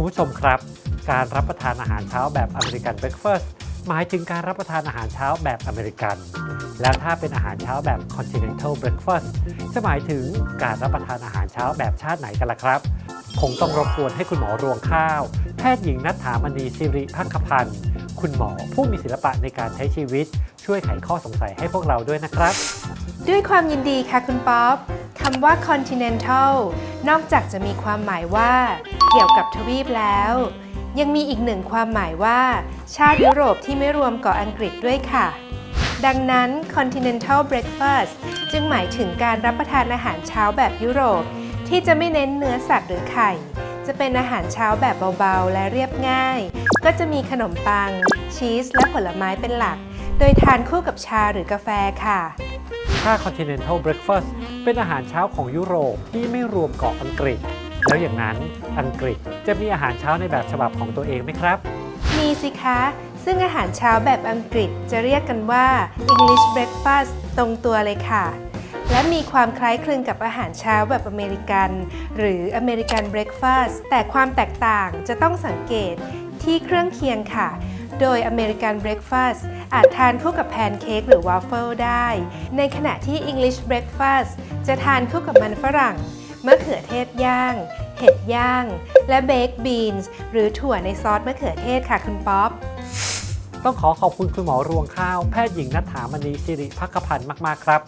คุณผู้ชมครับ การรับประทานอาหารเช้าแบบอเมริกันเบรคเฟ s สหมายถึงการรับประทานอาหารเช้าแบบอเมริกัน แล้วถ้าเป็นอาหารเช้าแบบ continental breakfast จะหมายถึงการรับประทานอาหารเช้าแบบชาติไหนกันล่ะครับ คงต้องรบกวนให้คุณหมอรวงข้าว แพทย์หญิงนัฐถามณีสิริพักพันธ์คุณหมอผู้มีศิลปะในการใช้ชีวิต ช่วยไขข้อสงสัยให้พวกเราด้วยนะครับ ด้วยความยินดีค่ะคุณป๊อปำว่า continental นอกจากจะมีความหมายว่า เกี่ยวกับทวีปแล้ว ยังมีอีกหนึ่งความหมายว่า ชาติยุโรปที่ไม่รวมเกาะอังกฤษด้วยค่ะ ดังนั้น continental breakfast จึงหมายถึงการรับประทานอาหารเช้าแบบยุโรป ที่จะไม่เน้นเนื้อสัตว์หรือไข่ จะเป็นอาหารเช้าแบบเบาๆ และเรียบง่าย ก็จะมีขนมปัง ชีส และผลไม้เป็นหลัก โดยทานคู่กับชาหรือกาแฟค่ะ ถ้า continental breakfast เป็นอาหารเช้าของยุโรปที่ไม่รวมเกาะอังกฤษ แล้วอย่างนั้นอังกฤษจะมีอาหารเช้าในแบบฉบับของตัวเองไหมครับ มีสิคะ ซึ่งอาหารเช้าแบบอังกฤษจะเรียกกันว่า English breakfast ตรงตัวเลยค่ะ และมีความคล้ายคลึงกับอาหารเช้าแบบอเมริกัน หรือ American breakfast แต่ความแตกต่างจะต้องสังเกตที่เครื่องเคียงค่ะ โดย American breakfast อาจทานคู่กับแพนเค้กหรือวาฟเฟิลได้ ในขณะที่ English breakfast จะทานคู่กับมันฝรั่งมะเขือเทศย่าง เห็ดย่าง และเบคบีนส์หรือถั่วในซอสมะเขือเทศค่ะคุณป๊อป ต้องขอขอบคุณคุณหมอรวงข้าว แพทย์หญิงนัฐามณีสิริพักพันธ์มาก ๆ ครับ